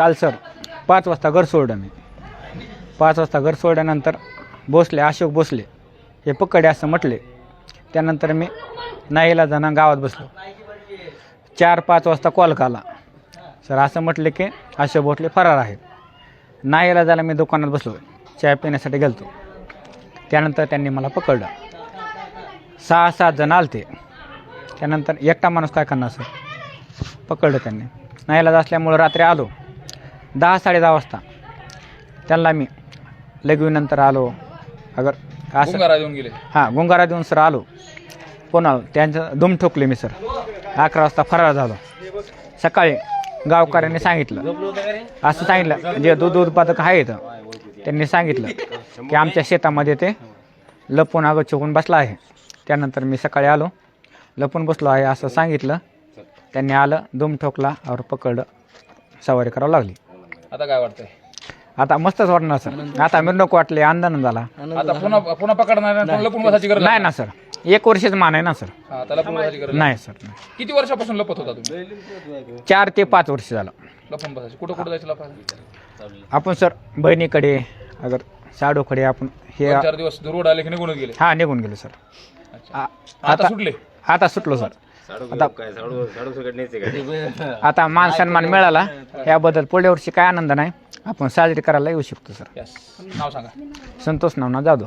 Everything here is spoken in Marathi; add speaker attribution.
Speaker 1: काल सर पाच वाजता घर सोडलं मी. पाच वाजता घर सोडल्यानंतर भोसले अशोक भोसले हे पकडे असं म्हटले. त्यानंतर मी नाहीला जाणं गावात बसलो. चार पाच वाजता कॉल काला. सर असं म्हटले की अशोक भोसले फरार आहेत. नाहीला जायला मी दुकानात बसलो. चाय पिण्यासाठी गेलतो. त्यानंतर त्यांनी मला पकडलं. सहा सात जण आलते. त्यानंतर एकटा माणूस काय करणार सर? पकडलं त्यांनी. नाहीला असल्यामुळं रात्री आलो. दहा साडे दहा वाजता. त्यांना मी लगवीनंतर आलो. अगर असं
Speaker 2: गुंगारा देऊन गेले.
Speaker 1: हां गुंगारा देऊन सर आलो. पुन्हा त्यांचं दुम ठोकले मी सर. अकरा वाजता फरार झालो. सकाळी गावकऱ्यांनी सांगितलं. असं सांगितलं जे दूध उत्पादक आहेत त्यांनी सांगितलं की आमच्या शेतामध्ये ते लपून अगं चुकून बसला आहे. त्यानंतर मी सकाळी आलो. लपून बसलो आहे असं सांगितलं. त्यांनी आलं दुम ठोकला और पकडलं. सवारी करावं लागली.
Speaker 2: आता काय वाटतंय?
Speaker 1: आता मस्तच वाटणार सर. आता मिरवणूक वाटली आंदोलन झाला.
Speaker 2: आता पुन्हा पुन्हा पकडणार नाही, पुन्हा लपून बसायची गरज
Speaker 1: नाही ना सर. एक वर्षच मान आहे ना सर.
Speaker 2: हा त्याला लपून बसायची गरज
Speaker 1: नाही सर नाही.
Speaker 2: किती वर्षापासून लपत होता तुम्ही?
Speaker 1: चार ते पाच वर्ष झालं.
Speaker 2: लपून बसायची. कुठं कुठं जायचं लपायला
Speaker 1: आपण सर बहिणीकडे अगर साडूकडे आपण हे
Speaker 2: चार दिवस रोड आले की निघूनच गेले.
Speaker 1: हा निघून गेलो सर.
Speaker 2: अच्छा.
Speaker 1: आ-
Speaker 2: आता
Speaker 1: आता
Speaker 2: सुटले?
Speaker 1: आता सुटलो सर. आता आता मान सन्मान मिळाला याबद्दल पुढल्या वर्षी काय आनंद नाही. आपण साजरी करायला येऊ शकतो सर.
Speaker 2: नाव सांगा.
Speaker 1: संतोष नावना जाधव